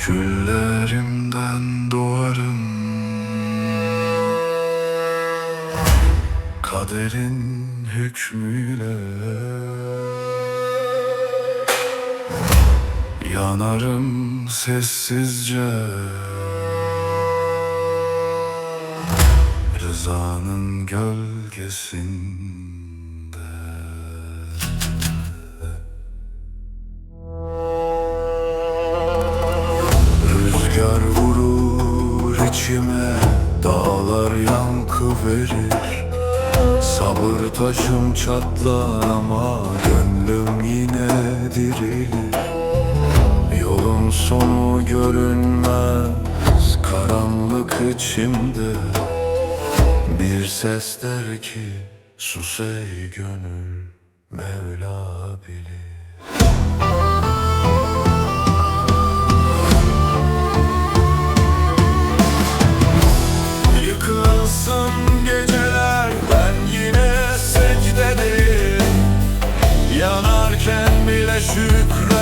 Küllerimden doğarım. Kaderin hükmüyle Yanarım sessizce. Rızanın gölgesinde içime Dağlar yankı verir. Sabır taşım çatlar ama Gönlüm yine dirilir. Yolun sonu görünmez Karanlık içimde. Bir ses der ki Sus ey gönül Mevla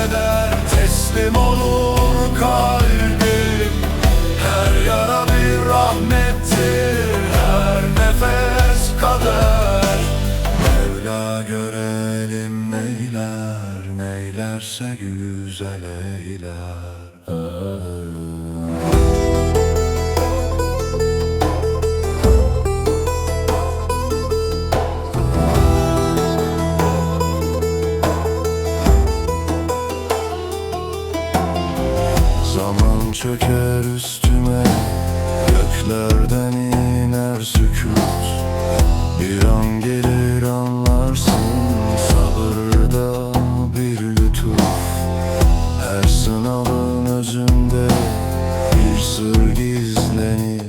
şükreder teslim olur kalbim Her yara bir rahmettir her nefes kader. Mevla görelim neyler neylerse güzel eyler çöker üstüme. Göklerden iner sükut. Bir an gelir anlarsın. Sabırda bir lütuf. Her sınavın özünde Bir sır gizlenir.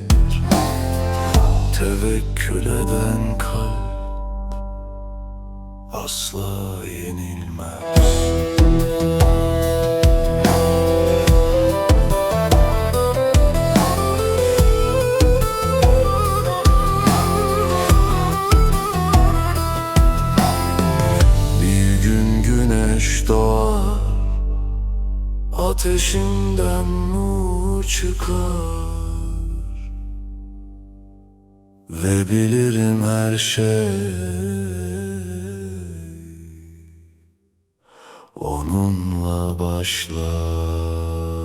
Tevekkül eden kalp Asla yenilmez doğar Ateşinden nur çıkar. Ve bilirim her şey. Onunla başlar